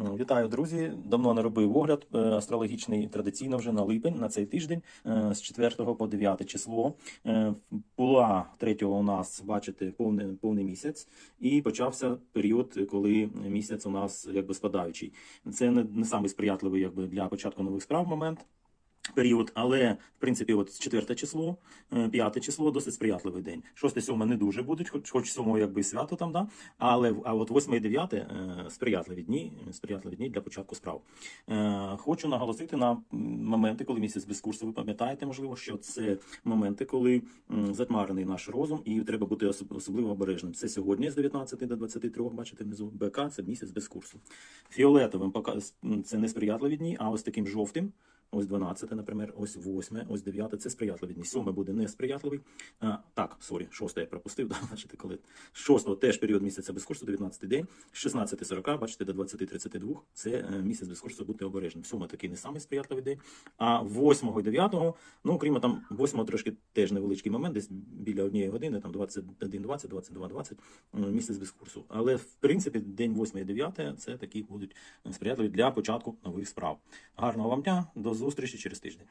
Е, Вітаю, друзі! Давно не робив огляд е, астрологічний традиційно вже на липень на цей тиждень е, з 4 по 9 число. Була 3 у нас, бачите, повний, повний місяць, і почався період, коли місяць у нас якби спадаючий. Це не, не самий сприятливий якби для початку нових справ момент. Період, але в принципі, от четверте число, е, п'яте число досить сприятливий день. Шосте, сьоме не дуже будуть, хоч хоч сьомого якби свято там, да. Але а от восьме і дев'яте е, сприятливі дні, е, сприятливі дні для початку справ. Хочу наголосити на моменти, коли місяць без курсу. Ви пам'ятаєте, можливо, що це моменти, коли м, затьмарений наш розум, і треба бути особливо обережним. Це сьогодні з 19 до 23, бачите внизу БК, це місяць без курсу. Фіолетовим це несприятливі дні, а ось таким жовтим. Ось 12, наприклад, ось 8, ось 9, це сприятливі дні. 7 буде несприятливий. А, так, сорі, 6 я пропустив, да, бачите, коли 6 теж період місяця без курсу, 19 день, 16-40, бачите, до 20-32, це е, місяць без курсу, будьте обережним. 7 такий не самий сприятливий день. А 8 і 9, ну, крім там 8 трошки теж невеличкий момент, десь біля однієї години, там 21, 20, 22, 20, місяць без курсу. Але, в принципі, день 8 і 9 це такі будуть сприятливі для початку нових справ. Гарного вам дня, до зустрічі через тиждень.